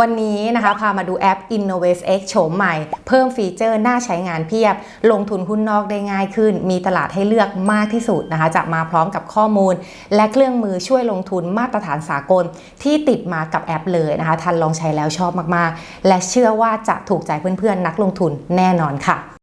วันนี้นะคะพามาดูแอป Innovate X โฉมใหม่ เพิ่มฟีเจอร์น่าใช้งานเพียบ ลงทุนหุ้นนอกได้ง่ายขึ้น มีตลาดให้เลือกมากที่สุดนะคะจะมาพร้อมกับข้อมูล และเครื่องมือช่วยลงทุนมาตรฐานสากล ที่ติดมากับแอปเลยนะคะทันลองใช้แล้วชอบมากๆ และเชื่อว่าจะถูกใจเพื่อนๆนักลงทุนแน่นอนค่ะ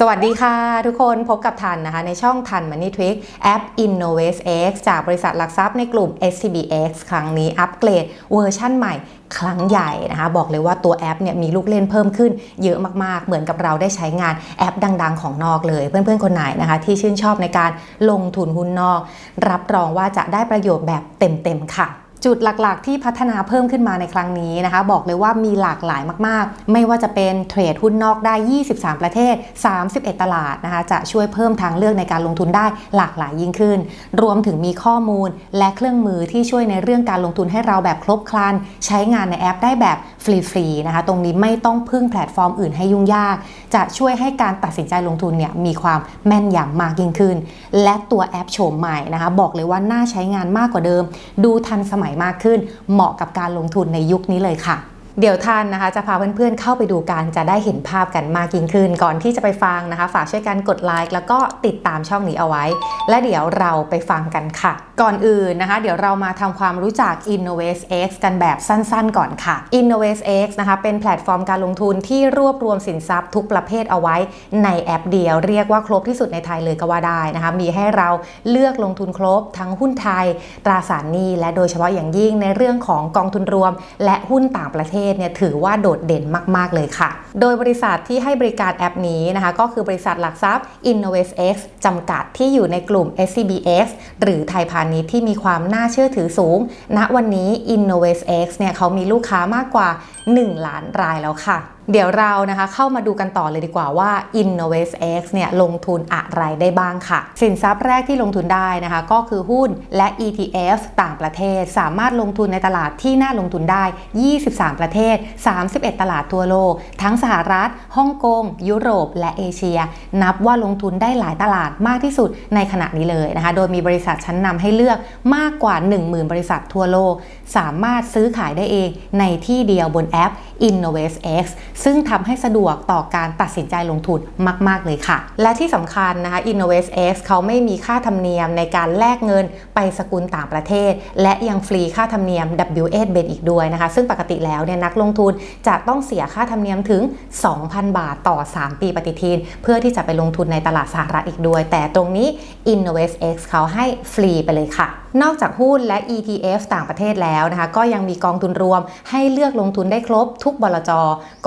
สวัสดีค่ะ ทุกคนพบกับทันนะคะ ในช่องทัน Money Trick แอป Innovate X จากบริษัทหลักทรัพย์ในกลุ่ม SCBX ครั้งนี้อัปเกรดเวอร์ชั่นใหม่ครั้งใหญ่นะคะ บอกเลยว่าตัวแอปเนี่ยมีลูกเล่นเพิ่มขึ้นเยอะมากๆ เหมือนกับเราได้ใช้งานแอปดังๆ ของนอกเลย เพื่อนๆ คนไหนนะคะ ที่ชื่นชอบในการลงทุนหุ้นนอก รับรองว่าจะได้ประโยชน์แบบเต็มๆค่ะ จุดหลักๆ ที่พัฒนาเพิ่มขึ้นมาในครั้งนี้นะคะ บอกเลยว่ามีหลากหลายมากๆ ไม่ว่าจะเป็นเทรดหุ้นนอกได้ 23 ประเทศ 31 ตลาดนะคะ จะช่วยเพิ่มทางเลือกในการลงทุนได้หลากหลายยิ่งขึ้น รวมถึงมีข้อมูลและเครื่องมือที่ช่วยในเรื่องการลงทุนให้เราแบบครบครัน ใช้งานในแอปได้แบบฟรีๆนะคะ ตรงนี้ไม่ต้องพึ่งแพลตฟอร์มอื่นให้ยุ่งยาก จะช่วยให้การตัดสินใจลงทุนเนี่ยมีความแม่นยำมากยิ่งขึ้น และตัวแอปโฉมใหม่นะคะ บอกเลยว่าน่าใช้งานมากกว่าเดิม ดูทันสมัยมากขึ้น เหมาะกับการลงทุนในยุคนี้เลยค่ะ เดี๋ยวท่านนะคะจะพาเพื่อนๆเข้าไปดูกันจะได้เห็นภาพกันมากยิ่งขึ้น ก่อนที่จะไปฟังนะคะ ฝากช่วยกันกดไลค์แล้วก็ติดตามช่องนี้เอาไว้ และเดี๋ยวเราไปฟังกันค่ะ ก่อนอื่นนะคะ เดี๋ยวเรามาทำความรู้จัก Innovate X กันแบบสั้นๆ ก่อนค่ะ Innovate X นะคะเป็นแพลตฟอร์มการลงทุนที่รวบรวมสินทรัพย์ทุกประเภทเอาไว้ในแอปเดียว เรียกว่าครบที่สุดในไทยเลยก็ว่าได้นะคะมีให้เราเลือกลงทุนครบทั้งหุ้นไทย ตราสารหนี้และโดยเฉพาะอย่างยิ่งในเรื่องของกองทุนรวม และหุ้นต่างประเทศเนี่ยถือว่าโดดเด่นมาก ๆ เลยค่ะ โดยบริษัทที่ให้บริการแอปนี้นะคะ ก็คือบริษัทหลักทรัพย์ Innovate X จำกัดที่อยู่ในกลุ่ม SCBX หรือไทยพาณิชย์ที่มีความน่าเชื่อถือสูง ณวันนี้ Innovate X เนี่ยเขามีลูกค้ามากกว่า 1 ล้านรายแล้วค่ะ เดี๋ยวเรานะคะเข้ามาดูกันต่อเลยดีกว่าว่า Innovate X เนี่ยลงทุนอะไรได้บ้างค่ะ สินทรัพย์แรกที่ลงทุนได้นะคะก็คือหุ้นและ ETF ต่างประเทศ สามารถลงทุนในตลาดที่น่าลงทุนได้ 23 ประเทศ 31 ตลาดทั่วโลก ทั้งสหรัฐฮ่องกง ยุโรป และเอเชีย นับว่าลงทุนได้หลายตลาดมากที่สุดในขณะนี้เลยนะคะ โดยมีบริษัทชั้นนำให้เลือกมากกว่า 10,000 บริษัททั่วโลก สามารถซื้อขายได้เองในที่เดียวบนแอป Innovate X ซึ่งทำให้สะดวกต่อการตัดสินใจลงทุนมาก ๆ เลยค่ะ และที่สำคัญนะคะ Innovate X เขาไม่มีค่าธรรมเนียมในการแลกเงินไปสกุลต่างประเทศ และยังฟรีค่าธรรมเนียม W8 เบนอีกด้วยนะคะ ซึ่งปกติแล้วเนี่ยนักลงทุนจะต้องเสียค่าธรรมเนียมถึง 2,000 บาทต่อ 3 ปีปฏิทิน เพื่อที่จะไปลงทุนในตลาดสหรัฐอีกด้วย แต่ตรงนี้ Innovate X เขาให้ฟรีไปเลยค่ะ นอกจากหุ้นและ ETF ต่างประเทศแล้วนะคะก็ยังมีกองทุนรวม ให้เลือกลงทุนได้ครบทุกบลจ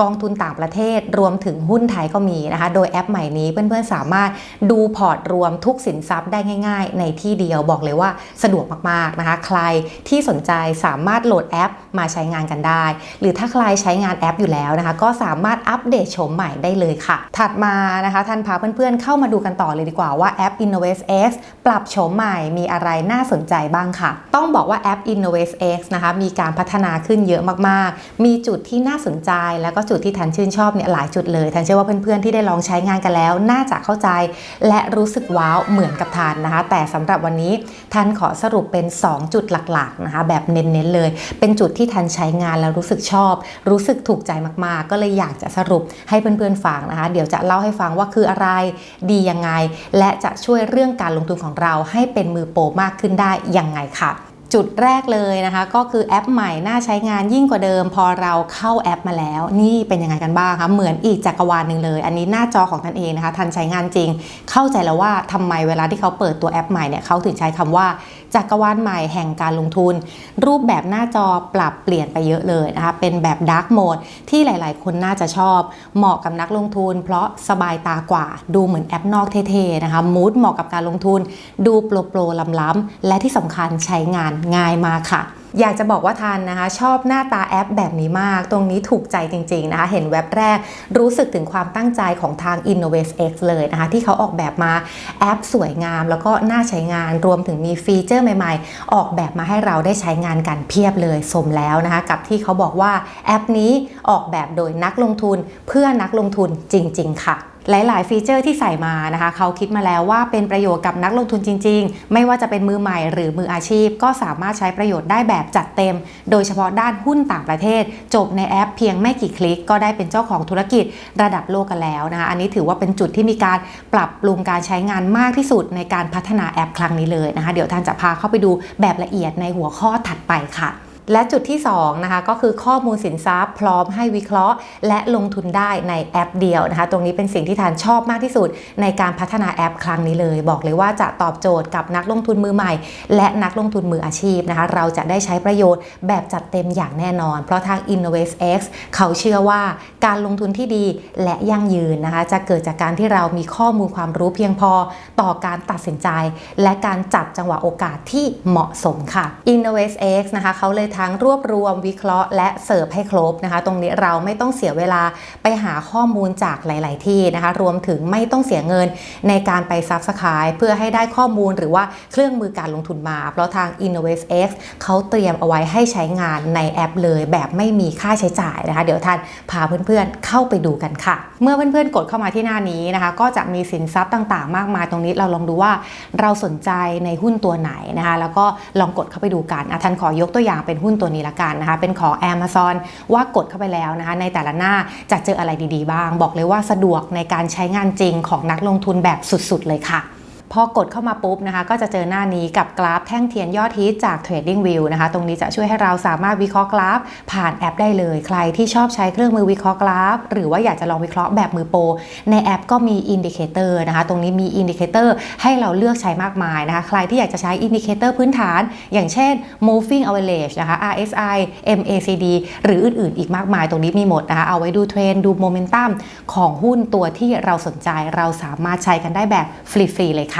กองทุนต่างประเทศ รวมถึงหุ้นไทยก็มีนะคะ โดยแอปใหม่นี้เพื่อนๆสามารถดูพอร์ตรวมทุกสินทรัพย์ได้ง่าย ๆ ในที่เดียวบอกเลยว่าสะดวกมากๆนะคะ ใครที่สนใจสามารถโหลดแอปมาใช้งานกันได้ หรือถ้าใครใช้งานแอปอยู่แล้วนะคะ ก็สามารถอัปเดตโฉมใหม่ได้เลยค่ะ ถัดมานะคะท่านพาเพื่อนๆ เข้ามาดูกันต่อเลยดีกว่าว่าแอป Innovate X ปรับโฉมใหม่มีอะไรน่าสนใจบ้างค่ะ ต้องบอกว่าแอป Innovate X นะคะมีการพัฒนาขึ้นเยอะมากๆ มีจุดที่น่าสนใจ แล้วก็จุดที่ทันชื่นชอบเนี่ยหลายจุดเลยทันเชื่อว่าเพื่อนๆที่ได้ลองใช้งานกันแล้ว น่าจะเข้าใจ และรู้สึกว้าวเหมือนกับทันนะคะ แต่สำหรับวันนี้ทันขอสรุปเป็น 2 จุดหลักๆนะคะแบบเน้นๆเลย เป็นจุดที่ทันใช้งานแล้วรู้สึกชอบ รู้สึกถูกใจมากๆ ก็เลยอยากจะสรุปให้เพื่อนๆฟังนะคะ เดี๋ยวจะเล่าให้ฟังว่าคืออะไรดียังไง และจะช่วยเรื่องการลงทุนของเราให้เป็นมือโปรมากขึ้นได้ยังไงค่ะจุดแรกเลยนะคะก็คือแอปใหม่น่าใช้งานยิ่งกว่าเดิม พอเราเข้าแอปมาแล้ว นี่เป็นยังไงกันบ้างคะเหมือนอีกจักรวาลหนึ่งเลย อันนี้หน้าจอของท่านเองนะคะ ทันใช้งานจริง เข้าใจแล้วว่าทำไมเวลาที่เขาเปิดตัวแอปใหม่เนี่ยเขาถึงใช้คำว่า จักรวาลใหม่แห่งการลงทุน รูปแบบหน้าจอปรับเปลี่ยนไปเยอะเลยนะคะเป็นแบบดาร์กโหมดที่หลาย ๆ คนน่าจะชอบ เหมาะกับนักลงทุน เพราะสบายตากว่าดูเหมือนแอปนอกเท่ๆนะคะมูดเหมาะกับการลงทุน ดูโปรโปรล้ำๆและที่สำคัญใช้งานง่ายมากค่ะ อยากจะบอกว่าทันนะคะ ชอบหน้าตาแอปแบบนี้มาก ตรงนี้ถูกใจจริง ๆ นะคะ เห็นเว็บแรกรู้สึกถึงความตั้งใจของทาง Innovate X เลยนะคะ ที่เขาออกแบบมาแอปสวยงาม แล้วก็น่าใช้งานรวมถึงมีฟีเจอร์ใหม่ๆ ออกแบบมาให้เราได้ใช้งานกันเพียบเลยสมแล้วนะคะ กับที่เขาบอกว่าแอปนี้ออกแบบโดยนักลงทุนเพื่อนักลงทุนจริง ๆ ค่ะ หลาย ๆ ฟีเจอร์ที่ใส่มานะคะเขาคิดมาแล้วว่าเป็นประโยชน์กับนักลงทุนจริง ๆ ไม่ว่าจะเป็นมือใหม่หรือมืออาชีพ ก็สามารถใช้ประโยชน์ได้แบบจัดเต็ม โดยเฉพาะด้านหุ้นต่างประเทศ จบในแอปเพียงไม่กี่คลิก ก็ได้เป็นเจ้าของธุรกิจระดับโลกกันแล้วนะคะอันนี้ถือว่าเป็นจุดที่มีการปรับปรุงการใช้งานมากที่สุดในการพัฒนาแอปครั้งนี้เลยนะคะเดี๋ยวท่านจะพาเข้าไปดูแบบละเอียดในหัวข้อถัดไปค่ะ และจุดที่2นะคะก็คือข้อมูลสินทรัพย์พร้อมให้วิเคราะห์ และลงทุนได้ในแอปเดียวนะคะ ตรงนี้เป็นสิ่งที่ทานชอบมากที่สุด ในการพัฒนาแอปครั้งนี้เลย บอกเลยว่าจะตอบโจทย์กับนักลงทุนมือใหม่ และนักลงทุนมืออาชีพนะคะ เราจะได้ใช้ประโยชน์แบบจัดเต็มอย่างแน่นอน เพราะทาง InnovestX เขาเชื่อว่าการลงทุนที่ดีและยั่งยืนนะคะ จะเกิดจากการที่เรามีข้อมูลความรู้เพียงพอต่อการตัดสินใจ และการจับจังหวะโอกาสที่เหมาะสมค่ะ InnovestX นะคะเขาเลยทงรวบรวมวิเคราะห์และเสิร์ฟให้ครบนะคะ ตรงนี้เราไม่ต้องเสียเวลาไปหาข้อมูลจากหลาย ๆ ที่นะคะ รวมถึงไม่ต้องเสียเงินในการไปซับสไคร b เพื่อให้ได้ข้อมูลหรือว่าเครื่องมือการลงทุนมา เพราะทาง InnovestX เขาเตรียมเอาไว้ให้ใช้งานในแอปเลยแบบไม่มีค่าใช้จ่ายนะคะ เดี๋ยวท่านพาเพื่อน ๆ เข้าไปดูกันค่ะ เมื่อเพื่อน ๆ กดเข้ามาที่หน้านี้นะคะ ก็จะมีสินทรัพย์ต่าง ๆ มากมายตรงนี้เราลองดูว่าเราสนใจในหุ้นตัวไหนนะคะ แล้วก็ลองกดเข้าไปดูกันอะท่านขอยกตัวอย่างเป็นหุ้นหุ้นตัวนี้ละกันนะคะ เป็นของ Amazon ว่ากดเข้าไปแล้วนะคะ ในแต่ละหน้าจะเจออะไรดีๆบ้าง บอกเลยว่าสะดวกในการใช้งานจริงของนักลงทุนแบบสุดๆเลยค่ะ พอกดเข้ามาปุ๊บนะคะก็จะเจอหน้านี้กับกราฟแท่งเทียนยอดฮิตจาก Trading View นะคะ ตรงนี้จะช่วยให้เราสามารถวิเคราะห์กราฟ ผ่านแอปได้เลย ใครที่ชอบใช้เครื่องมือวิเคราะห์กราฟ หรือว่าอยากจะลองวิเคราะห์แบบมือโปรในแอปก็มีอินดิเคเตอร์นะคะ ตรงนี้มีอินดิเคเตอร์ให้เราเลือกใช้มากมายนะคะ ใครที่อยากจะใช้อินดิเคเตอร์พื้นฐาน อย่างเช่น moving average นะคะ RSI MACD หรืออื่น ๆ อีกมากมาย ตรงนี้มีหมดนะคะ เอาไว้ดูเทรนด์ดูโมเมนตัมของหุ้นตัวที่เราสนใจ เราสามารถใช้กันได้แบบฟรีๆเลยค่ะ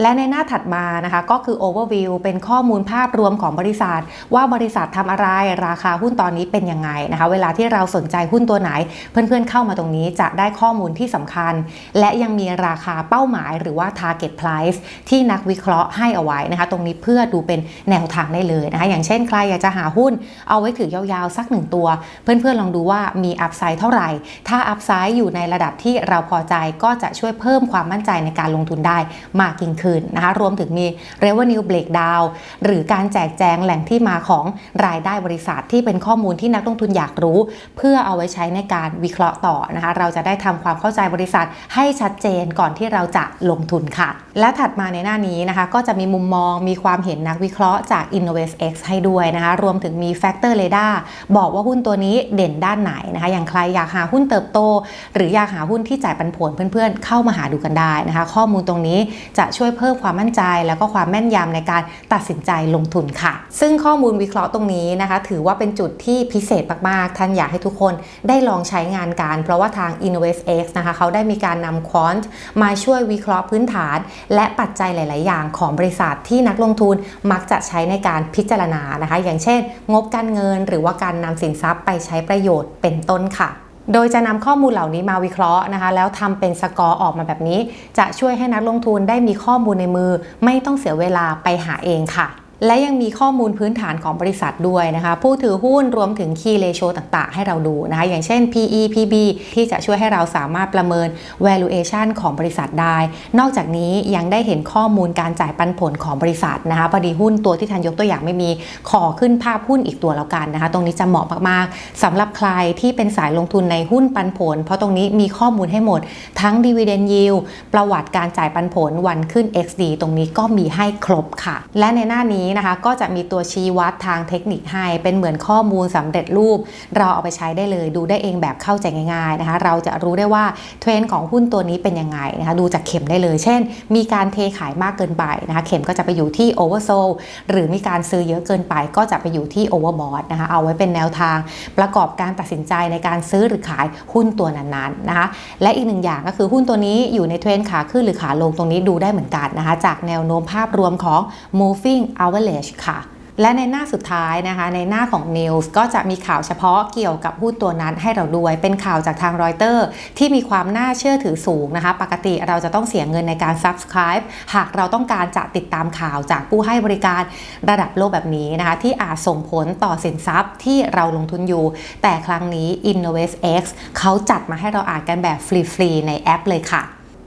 และในหน้าถัดมานะคะก็คือ overview เป็นข้อมูลภาพรวมของบริษัท ว่าบริษัททำอะไรราคาหุ้นตอนนี้เป็นยังไงนะคะ เวลาที่เราสนใจหุ้นตัวไหน เพื่อนๆเข้ามาตรงนี้จะได้ข้อมูลที่สำคัญ และยังมีราคาเป้าหมายหรือว่า target price ที่นักวิเคราะห์ให้เอาไว้นะคะ ตรงนี้เพื่อดูเป็นแนวทางได้เลยนะคะ อย่างเช่นใครอยากจะหาหุ้นเอาไว้ถือยาวๆสักหนึ่งตัว เพื่อนๆลองดูว่ามีอัพไซด์เท่าไหร่ ถ้าอัพไซด์อยู่ในระดับที่เราพอใจก็จะช่วยเพิ่มความมั่นใจในการลงทุนได้มากยิ่งขึ้นนะคะ รวมถึงมี revenue breakdown หรือการแจกแจงแหล่งที่มาของรายได้บริษัทที่เป็นข้อมูลที่นักลงทุนอยากรู้ เพื่อเอาไว้ใช้ในการวิเคราะห์ต่อนะคะ เราจะได้ทำความเข้าใจบริษัทให้ชัดเจนก่อนที่เราจะลงทุนค่ะ และถัดมาในหน้านี้นะคะ ก็จะมีมุมมองมีความเห็นนักวิเคราะห์จาก InnovestX ให้ด้วยนะคะ รวมถึงมี Factor Radar บอกว่าหุ้นตัวนี้เด่นด้านไหนนะคะ อย่างใครอยากหาหุ้นเติบโต หรืออยากหาหุ้นที่จ่ายปันผลเพื่อนๆ เข้ามาหาดูกันได้นะคะ ข้อมูลตรงนี้จะช่วยเพิ่มความมั่นใจ แล้วก็ความแม่นยำในการตัดสินใจลงทุนค่ะ ซึ่งข้อมูลวิเคราะห์ตรงนี้นะคะ ถือว่าเป็นจุดที่พิเศษมากๆ ท่านอยากให้ทุกคนได้ลองใช้งานกันเพราะว่าทาง InnovestX นะคะเขาได้มีการนำควอนต์มาช่วยวิเคราะห์พื้นฐาน และปัจจัยหลาย ๆ อย่างของบริษัทที่นักลงทุนมักจะใช้ในการพิจารณานะคะ อย่างเช่น งบการเงินหรือว่าการนำสินทรัพย์ไปใช้ประโยชน์เป็นต้นค่ะ โดยจะนำข้อมูลเหล่านี้มาวิเคราะห์นะคะ แล้วทำเป็นสกอร์ออกมาแบบนี้ จะช่วยให้นักลงทุนได้มีข้อมูลในมือ ไม่ต้องเสียเวลาไปหาเองค่ะ และยังมีข้อมูลพื้นฐานของบริษัทด้วยนะคะ ผู้ถือหุ้นรวมถึง Key Ratio ต่างๆ ให้เราดูนะคะ อย่างเช่น PE PB ที่จะช่วยให้เราสามารถประเมิน valuation ของบริษัทได้ นอกจากนี้ยังได้เห็นข้อมูลการจ่ายปันผลของบริษัทนะคะพอดีหุ้นตัวที่ทันยกตัวอย่างไม่มี ขอขึ้นภาพหุ้นอีกตัวแล้วกันนะคะ ตรงนี้จะเหมาะมากๆสำหรับใครที่เป็นสายลงทุนในหุ้นปันผล เพราะตรงนี้มีข้อมูลให้หมด ทั้ง dividend yield ประวัติการจ่ายปันผลวันขึ้น XD ตรงนี้ก็มีให้ครบค่ะ และในหน้านี้นะคะ ก็จะมีตัวชี้วัดทางเทคนิคให้ เป็นเหมือนข้อมูลสำเร็จรูป เราเอาไปใช้ได้เลย ดูได้เองแบบเข้าใจง่ายๆนะคะ เราจะรู้ได้ว่าเทรนด์ของหุ้นตัวนี้เป็นยังไงนะคะ ดูจากเข็มได้เลย เช่น มีการเทขายมากเกินไปนะคะ เข็มก็จะไปอยู่ที่ oversold หรือมีการซื้อเยอะเกินไป ก็จะไปอยู่ที่ overbought นะคะ เอาไว้เป็นแนวทางประกอบการตัดสินใจในการซื้อหรือขายหุ้นตัวนั้นๆนะคะ และอีกหนึ่งอย่างก็คือหุ้นตัวนี้อยู่ในเทรนด์ขาขึ้นหรือขาลงตรงนี้ดูได้เหมือนกันนะคะ จากแนวโน้มภาพรวมของ moving average ค่ะ และในหน้าสุดท้ายนะคะ ในหน้าของ News ก็จะมีข่าวเฉพาะเกี่ยวกับหุ้นตัวนั้นให้เราด้วย เป็นข่าวจากทางรอยเตอร์ที่มีความน่าเชื่อถือสูงนะคะ ปกติเราจะต้องเสียเงินในการ subscribe หากเราต้องการจะติดตามข่าวจากผู้ให้บริการระดับโลกแบบนี้นะคะ ที่อาจส่งผลต่อสินทรัพย์ที่เราลงทุนอยู่ แต่ครั้งนี้ InnovestX เขาจัดมาให้เราอ่านกันแบบฟรีๆในแอปเลยค่ะ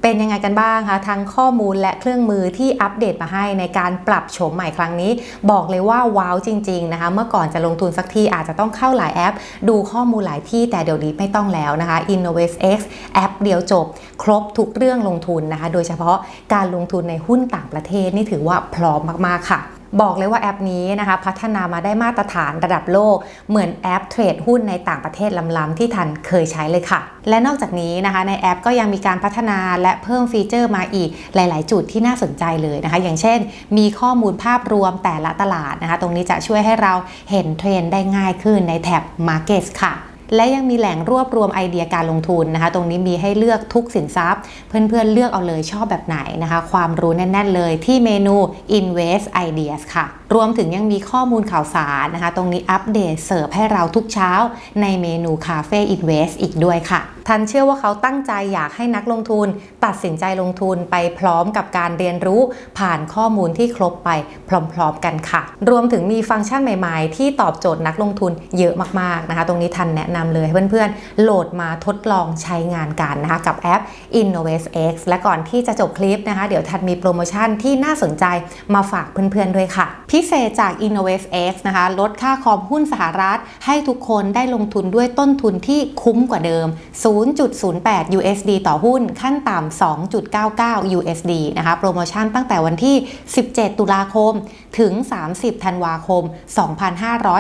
เป็นยังไงกันบ้างคะทั้งข้อมูลและเครื่องมือที่อัปเดตมาให้ในการปรับโฉมใหม่ครั้งนี้ บอกเลยว่าว้าวจริงๆนะคะเมื่อก่อนจะลงทุนสักทีอาจจะต้องเข้าหลายแอป ดูข้อมูลหลายที่แต่เดี๋ยวนี้ไม่ต้องแล้วนะคะ InnovestX แอปเดียวจบ ครบทุกเรื่องลงทุนนะคะ โดยเฉพาะการลงทุนในหุ้นต่างประเทศนี่ถือว่าพร้อมมากๆค่ะ บอกเลยว่าแอปนี้นะคะพัฒนามาได้มาตรฐานระดับโลก เหมือนแอปเทรดหุ้นในต่างประเทศล้ำๆที่ทันเคยใช้เลยค่ะ และนอกจากนี้นะคะในแอปก็ยังมีการพัฒนาและเพิ่มฟีเจอร์มาอีกหลาย ๆ จุดที่น่าสนใจเลยนะคะ อย่างเช่น มีข้อมูลภาพรวมแต่ละตลาดนะคะ ตรงนี้จะช่วยให้เราเห็นเทรนได้ง่ายขึ้นในแท็บ Markets ค่ะ และยังมีแหล่งรวบรวมไอเดียการลงทุนนะคะ ตรงนี้มีให้เลือกทุกสินทรัพย์ เพื่อนๆเลือกเอาเลยชอบแบบไหนนะคะ ความรู้แน่น ๆ เลยที่เมนู Invest Ideas ค่ะ รวมถึงยังมีข้อมูลข่าวสารนะคะ ตรงนี้อัปเดตเสิร์ฟให้เราทุกเช้าในเมนู Cafe Invest อีกด้วยค่ะ ทันเชื่อว่าเขาตั้งใจอยากให้นักลงทุน ตัดสินใจลงทุนไปพร้อมกับการเรียนรู้ผ่านข้อมูลที่ครบไปพร้อมๆกันค่ะ รวมถึงมีฟังก์ชันใหม่ๆ ที่ตอบโจทย์นักลงทุนเยอะมากๆนะคะ ตรงนี้ทันแนะนำเลยเพื่อนๆ โหลดมาทดลองใช้งานกันนะคะกับแอป InnovestX และก่อนที่จะจบคลิปนะคะ เดี๋ยวทันมีโปรโมชั่นที่น่าสนใจมาฝากเพื่อนๆด้วยค่ะ พิเศษจาก InnovestX นะคะลดค่าคอมหุ้นสหรัฐ ให้ทุกคนได้ลงทุนด้วยต้นทุนที่คุ้มกว่าเดิม0.08 USD ต่อหุ้นขั้นต่ำ 2.99 USD นะคะโปรโมชั่นตั้งแต่วันที่ 17 ตุลาคมถึง 30 ธันวาคม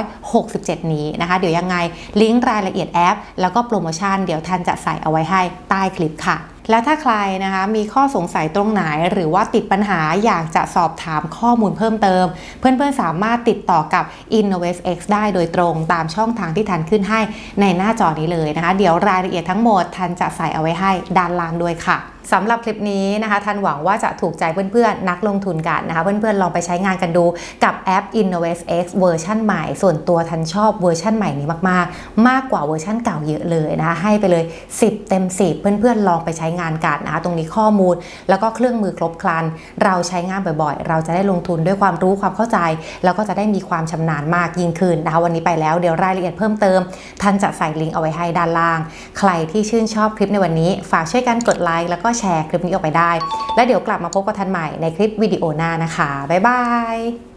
2567 นี้นะคะ เดี๋ยวยังไงลิงก์รายละเอียดแอป แล้วก็โปรโมชั่นเดี๋ยวทันจะใส่เอาไว้ให้ใต้คลิปค่ะ และถ้าใครนะคะมีข้อสงสัยตรงไหน หรือว่าติดปัญหาอยากจะสอบถามข้อมูลเพิ่มเติม เพื่อนๆสามารถติดต่อกับ InnovestX ได้โดยตรงตามช่องทางที่ทันขึ้นให้ในหน้าจอนี้เลยนะคะ เดี๋ยวรายละเอียดทั้งหมดทันจะใส่เอาไว้ให้ด้านล่างด้วยค่ะ สำหรับคลิปนี้นะคะทันหวังว่าจะถูกใจเพื่อนๆ นักลงทุนกันนะคะ เพื่อนๆ ลองไปใช้งานกันดูกับแอป InnovestX เวอร์ชันใหม่ ส่วนตัวทันชอบเวอร์ชันใหม่นี้มากๆ มากกว่าเวอร์ชันเก่าเยอะเลยนะคะให้ไปเลย 10 เต็ม 10 เพื่อนๆ ลองไปใช้งานกันนะคะตรงนี้ข้อมูล แล้วก็เครื่องมือครบครัน เราใช้งานบ่อยๆ เราจะได้ลงทุนด้วยความรู้ความเข้าใจ แล้วก็จะได้มีความชำนาญมากยิ่งขึ้นนะคะวันนี้ไปแล้วเดี๋ยวรายละเอียดเพิ่มเติมทันจะใส่ลิงก์เอาไว้ให้ด้านล่าง ใครที่ชื่นชอบคลิปในวันนี้ ฝากช่วยกันกดไลค์แล้วก็แชร์คลิปนี้ออกไปได้ และเดี๋ยวกลับมาพบกับทันใหม่ในคลิปวิดีโอหน้านะคะ บ๊ายบาย